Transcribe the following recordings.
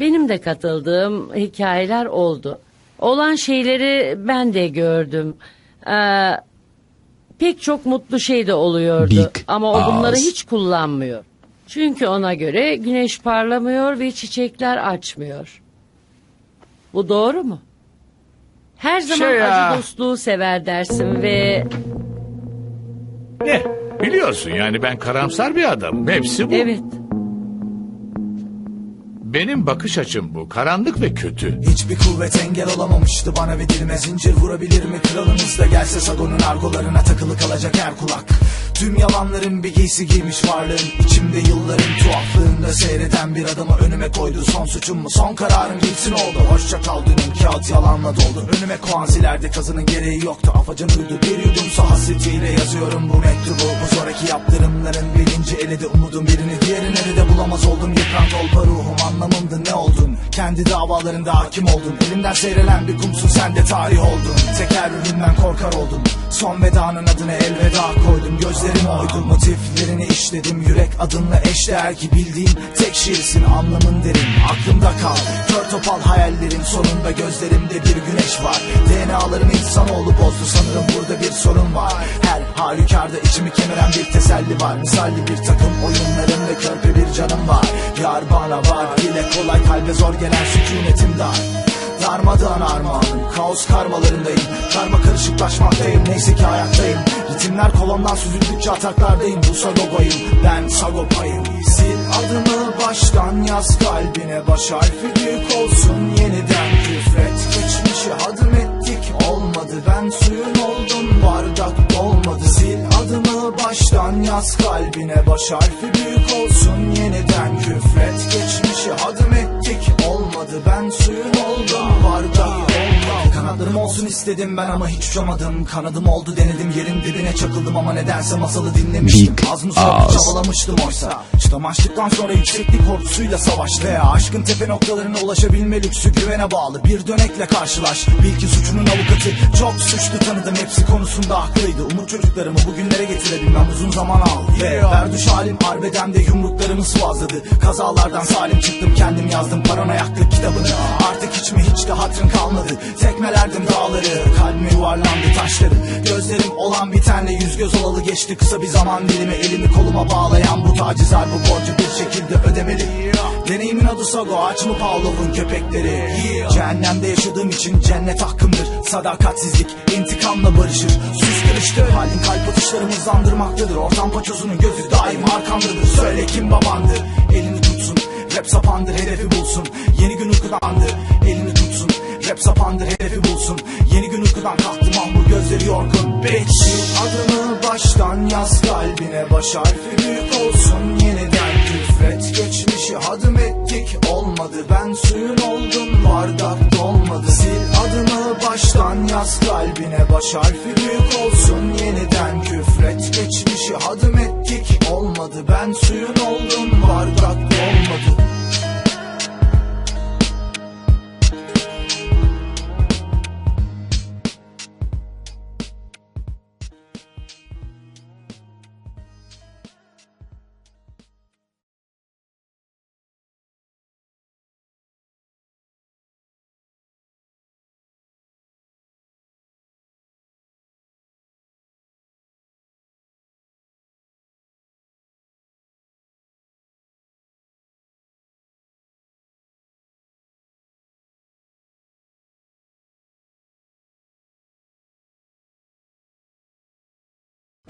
Benim de katıldığım hikayeler oldu. Olan şeyleri ben de gördüm. Ee, pek çok mutlu şey de oluyordu. Big Ama o bunları hiç kullanmıyor. Çünkü ona göre güneş parlamıyor ve çiçekler açmıyor. Bu doğru mu? Her zaman Şey ya. acı dostluğu sever dersin ve Ne? Biliyorsun yani ben karamsar bir adamım. Hepsi bu. evet Benim bakış açım bu. Karanlık ve kötü. Hiçbir kuvvet engel olamamıştı bana ve dilime zincir vurabilir mi? Kralımız da gelse Sagon'un argolarına takılı kalacak her kulak. Tüm yalanların bir giysi giymiş varlığın içimde yılların tuhaflığında seyreden bir adamı önüme koydu. Son suçum mu? Son kararım gitsin oldu. Hoşça kal dünün kağıt yalanla doldu. Önüme koyan zilerde kazının gereği yoktu. Afacan uydu. Bir yudumsa hasretiyle yazıyorum bu mektubu. Bu sonraki yaptırımların birinci elede umudum birini Diğeri nerede bulamaz oldum. Yıpran kolpa ruhum anlamımdı ne oldun? Kendi davalarında hakim oldun. Elimden seyrelen bir kumsun sen de tarih oldun. Tekerrüründen korkar oldum. Son vedanın adına elveda koydum. Gözlerimi oydum motiflerini işledim. Yürek adınla eşdeğer ki bildiğim tek şiirsin. Anlamın derin Aklımda kal. Kör topal hayallerin sonunda gözlerimde bir güneş var. DNA'larım insanoğlu bozdu sanırım burada bir sorun var. Her halükarda içimi kemiren bir teselli var. Misalli bir takım oyunlarım ve körpe bir canım var Yar bana var. Dile kolay kalbe zor gelen sükunetim dar. Darmadağın armağanım Kaos karmalarındayım. Karma karışıklaşmaktayım Neyse ki ayaktayım Ritimler kolondan süzüldükçe ataklardayım. Bu Sagogo'yum Ben Sagopa'yım. Sil adımı baştan yaz kalbine Baş harfi büyük olsun. Yeniden küfret Geçmişi hadım ettik. Olmadı Ben suyun oldum. Bardak dolmadı Sil adımı baştan yaz kalbine Baş harfi büyük olsun. Yeniden istedim ben ama hiç uçamadım. Kanadım oldu denedim yerin dibine çakıldım Ama nedense masalı dinlemiştim. Big Az mı çabalamıştım oysa. Çıtam açtıktan sonra yükseklik korkusuyla savaş Veya aşkın tepe noktalarına ulaşabilme lüksü güvene bağlı. Bir dönekle karşılaş. Bil ki suçunun avukatı. Çok suçlu tanıdım hepsi konusunda haklıydı. Umut çocuklarımı bugünlere getirebilmem uzun zaman aldı. Ve berduş halim arbedemde yumruklarımı sıvazladı. Kazalardan salim çıktım kendim yazdım paranoyaklık kitabını. Artık hiç mi hiç de hatırın kalmadı? Tekmelerdim dağları Kalbime yuvarlandı taşları. Gözlerim olan bitenle yüz göz olalı geçti. Kısa bir zaman dilimi elimi koluma bağlayan Bu tacizler bu borcu bir şekilde ödemeli. Deneyimin adı Sago aç mı Pavlov'un köpekleri? Cehennemde yaşadığım için cennet hakkımdır. Sadakatsizlik intikamla barışır. Süs kırıştı halin kalp atışlarımı hızlandırmaktadır. Ortam paçozunun gözü daim arkamdadır. Söyle kim babandır? Elini tutsun Rap sapandır hedefi bulsun. Yeni gün uykudandır Rap sapandır hedefi bulsun. Yeni gün uykudan kalktım ambur gözleri yorgun. Bitch. Adımı baştan yaz kalbine Baş harfi büyük olsun. Yeniden küfret Geçmişi hadım ettik olmadı Ben suyun oldum. Bardak dolmadı Sil. Adımı baştan yaz kalbine Baş harfi büyük olsun. Yeniden küfret Geçmişi hadım ettik olmadı Ben suyun oldum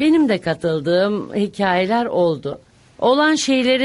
benim de katıldığım hikayeler oldu. Olan şeyleri